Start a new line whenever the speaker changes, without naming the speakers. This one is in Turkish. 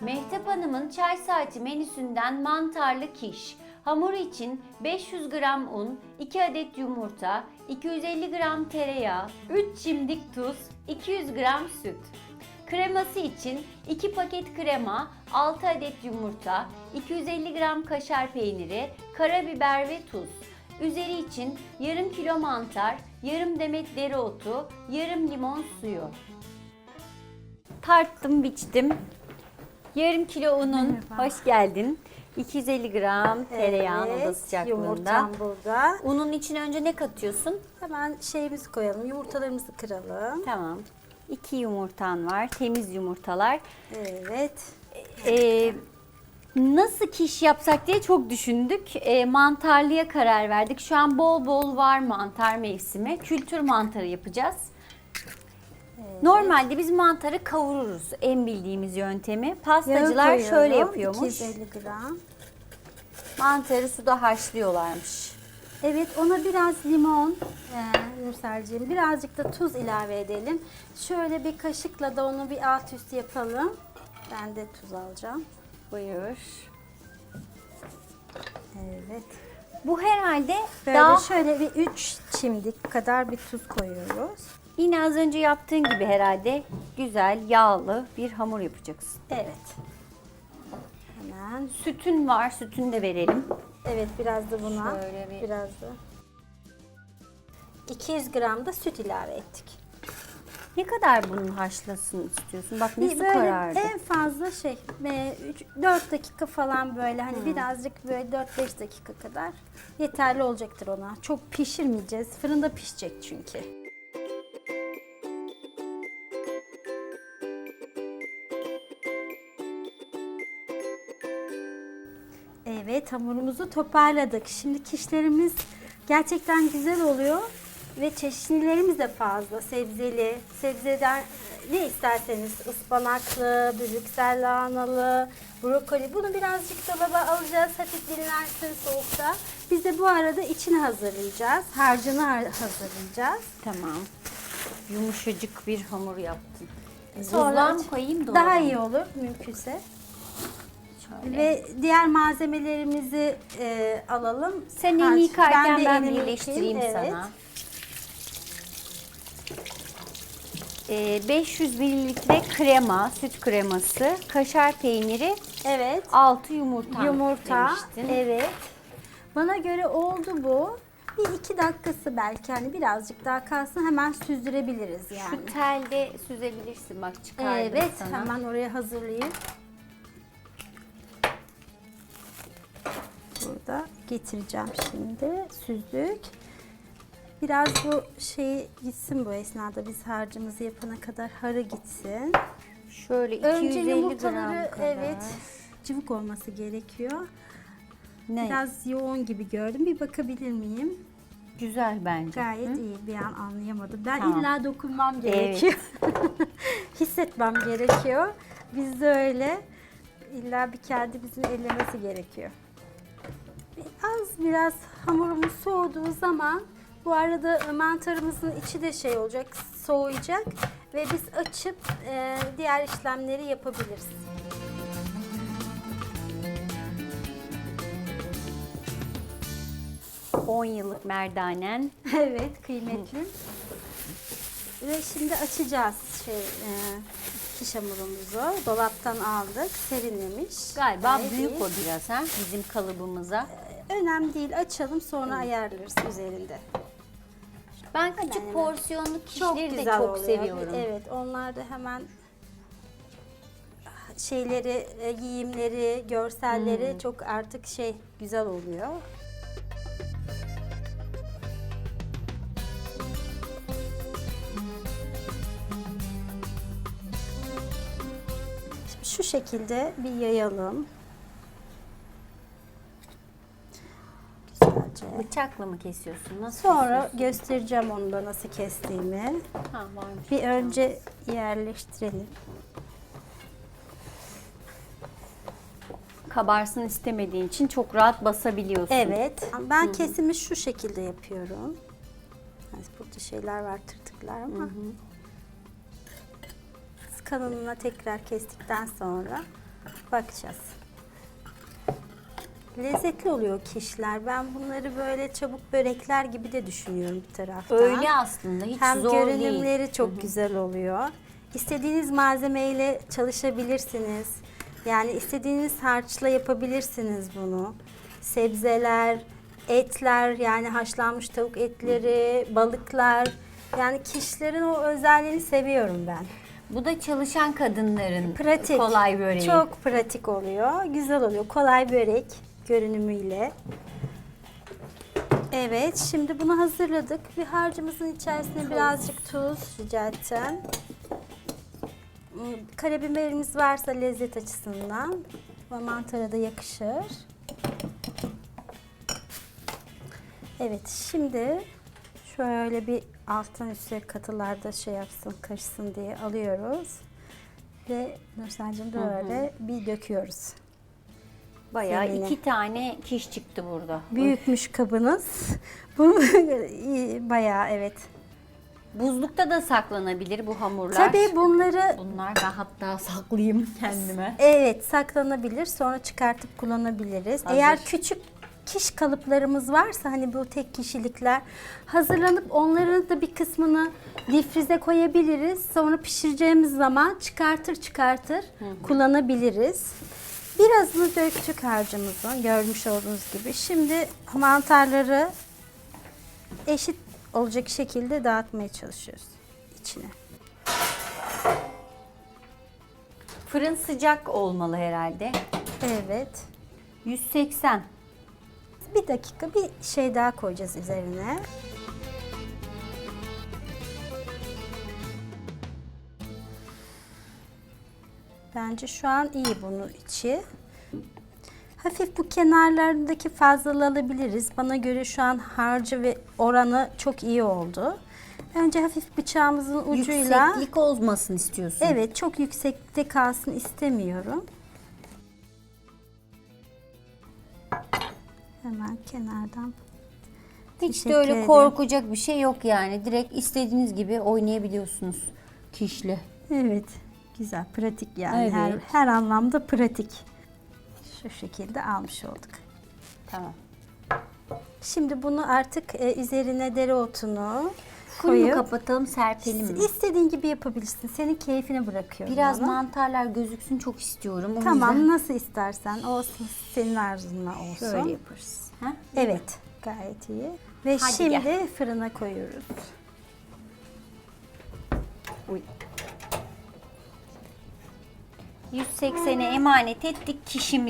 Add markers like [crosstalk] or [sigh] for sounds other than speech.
Mehtap Hanım'ın çay saati menüsünden mantarlı kiş. Hamur için 500 gram un, 2 adet yumurta, 250 gram tereyağı, 3 çimdik tuz, 200 gram süt. Kreması için 2 paket krema, 6 adet yumurta, 250 gram kaşar peyniri, karabiber ve tuz. Üzeri için yarım kilo mantar, yarım demet dereotu, yarım limon suyu. Tarttım, biçtim. Yarım kilo unun,
Merhaba.
hoş geldin. 250 gram tereyağın oda
Evet,
sıcaklığında.
Yumurtam burada.
Unun içine önce ne katıyorsun?
Hemen şeyimizi koyalım. Yumurtalarımızı kıralım.
Tamam. 2 yumurtan var, temiz yumurtalar.
Evet.
Ee, nasıl kiş yapsak diye çok düşündük. Ee, mantarlıya karar verdik. Şu an bol bol var mantar mevsimi. Kültür mantarı yapacağız. Normalde biz mantarı kavururuz en bildiğimiz yöntemi.
Yağı
Pastacılar
koyuyorum,
şöyle yapıyormuş.
250 gram.
Mantarı suda haşlıyorlarmış.
Evet ona biraz limon, e, Nurselciğim, birazcık da tuz ilave edelim. Şöyle bir kaşıkla da onu bir alt üst yapalım. Ben de tuz alacağım.
Buyur.
Evet.
Bu herhalde
Böyle
daha
şöyle bir 3 çimdik kadar bir tuz koyuyoruz.
Yine az önce yaptığın gibi herhalde güzel yağlı bir hamur yapacaksın.
Evet. Hemen.
Sütün var, sütünü de verelim.
Evet biraz da buna.
Şöyle bir-
Biraz da. 200 gram da süt ilave ettik.
Ne kadar bunun haşlasın istiyorsun? Bak ne
Bir böyle
karardı.
en fazla şey 4 dakika falan böyle hani birazcık böyle 4-5 dakika kadar yeterli olacaktır ona. Çok pişirmeyeceğiz. Fırında pişecek çünkü. Evet hamurumuzu toparladık. Şimdi kişlerimiz gerçekten güzel oluyor ve çeşitlilerimiz de fazla. Sebzeli, sebzeden ne isterseniz ıspanaklı, brüksel lahanalı, brokoli. Bunu birazcık dolaba alacağız. Hafif dinlensin soğukta. Biz de bu arada içini hazırlayacağız. Harcını har- hazırlayacağız.
Tamam. Yumuşacık bir hamur yaptın.
Sonra
mı koyayım dolaba
Daha iyi olur mümkünse.
Şöyle.
Ve diğer malzemelerimizi e, alalım.
Sen elini
Harç-
yıkarken
de
ben,
elimi
birleştireyim
yıkayayım,
sana. Ee, 500 mililitre krema, süt kreması, kaşar peyniri,
Evet.
6 yumurta,
Yumurta.
demiştin.
Evet. Bana göre oldu bu. Bir iki dakikası belki hani birazcık daha kalsın hemen süzdürebiliriz yani.
Şu telde süzebilirsin bak çıkardım
Evet
sana.
hemen oraya hazırlayayım. Burada getireceğim şimdi. Süzdük. Biraz bu şey gitsin bu esnada biz harcımızı yapana kadar harı gitsin.
Şöyle 250
Önce
gram
yumurtaları
kadar.
evet cıvık olması gerekiyor.
Ne?
Biraz yoğun gibi gördüm. Bir bakabilir miyim?
Güzel bence.
Gayet iyi. Bir an anlayamadım. Ben
Tamam.
illa dokunmam gerekiyor. [laughs] Hissetmem gerekiyor. Bizde öyle. İlla bir kendimizin ellemesi gerekiyor. Az biraz hamurumuz soğuduğu zaman bu arada mantarımızın içi de şey olacak, soğuyacak ve biz açıp e, diğer işlemleri yapabiliriz.
10 yıllık merdanen. [laughs]
Evet, kıymetli. Ve şimdi açacağız şey e, kiş hamurumuzu. Dolaptan aldık, serinlemiş.
Galiba
Gayet
büyük
iyi.
o biraz ha bizim kalıbımıza.
Önemli değil, açalım sonra ayarlarız üzerinde.
Ben küçük
hemen.
porsiyonlu
Çok
kişileri de çok
oluyor.
seviyorum.
Evet, onlar da hemen şeyleri, e, giyimleri, görselleri
Hmm.
çok artık şey güzel oluyor. Şimdi şu şekilde bir yayalım. Güzelce.
Bıçakla mı kesiyorsun? Nasıl
Sonra
kesiyorsun?
göstereceğim onu da nasıl kestiğimi.
Ha, varmış.
Bir önce yerleştirelim.
Kabarsın istemediğin için çok rahat basabiliyorsun.
Evet. Ben kesimi şu şekilde yapıyorum. Yani burada şeyler var tırtıklar ama. Kanalına tekrar kestikten sonra Bakacağız. Lezzetli oluyor kişiler. Ben bunları böyle çabuk börekler gibi de düşünüyorum bir taraftan.
Öyle aslında hiç
Hem
zor
görünümleri
değil.
çok güzel oluyor. İstediğiniz malzemeyle çalışabilirsiniz. Yani istediğiniz harçla yapabilirsiniz bunu. Sebzeler, etler yani haşlanmış tavuk etleri, balıklar. Yani kişilerin o özelliğini seviyorum ben.
Bu da çalışan kadınların
Pratik.
kolay böreği.
Çok pratik oluyor. Güzel oluyor. Kolay börek görünümüyle. Evet, şimdi bunu hazırladık. Bir harcımızın içerisine birazcık tuz rica edeceğim. Hmm, Karabiberimiz varsa lezzet açısından ve mantara da yakışır. Evet, şimdi şöyle bir alttan üstte katılarda şey yapsın, karışsın diye alıyoruz. Ve Nursel'cim böyle bir döküyoruz.
Bayağı
Zemine.
iki tane kiş çıktı burada.
Büyükmüş kabınız. Bu [laughs] bayağı evet.
Buzlukta da saklanabilir bu hamurlar.
Tabii bunları
Bunlar ben hatta saklayayım kendime.
evet saklanabilir. Sonra çıkartıp kullanabiliriz.
Hazır.
Eğer küçük kiş kalıplarımız varsa hani bu tek kişilikler hazırlanıp onların da bir kısmını difrize koyabiliriz. Sonra pişireceğimiz zaman çıkartır çıkartır kullanabiliriz. Birazını döktük harcımızın görmüş olduğunuz gibi. Şimdi mantarları eşit olacak şekilde dağıtmaya çalışıyoruz içine.
Fırın sıcak olmalı herhalde.
Evet.
180.
Bir dakika bir şey daha koyacağız üzerine. Bence şu an iyi bunun içi. Hafif bu kenarlarındaki fazlalığı alabiliriz. Bana göre şu an harcı ve oranı çok iyi oldu. Önce hafif bıçağımızın ucuyla
Yükseklik olmasın istiyorsun.
Evet, çok yüksekte kalsın istemiyorum. Hemen kenardan.
Hiç de öyle
ederim.
korkacak bir şey yok yani. Direkt istediğiniz gibi oynayabiliyorsunuz kişle.
Evet, güzel, pratik yani. Her,
Evet.
her anlamda pratik. Şu şekilde almış olduk.
Tamam.
Şimdi bunu artık e, üzerine dereotunu koyup
kapatalım serpelim mi?
istediğin gibi yapabilirsin. Senin keyfine bırakıyorum
Biraz
onu.
mantarlar gözüksün çok istiyorum. O
Tamam,
yüzden
nasıl istersen. O senin arzunla olsun.
şöyle yaparız. Ha?
Evet, gayet iyi. Ve
Hadi
şimdi
gel.
fırına koyuyoruz.
Uy. 180'e emanet ettik kişimizi.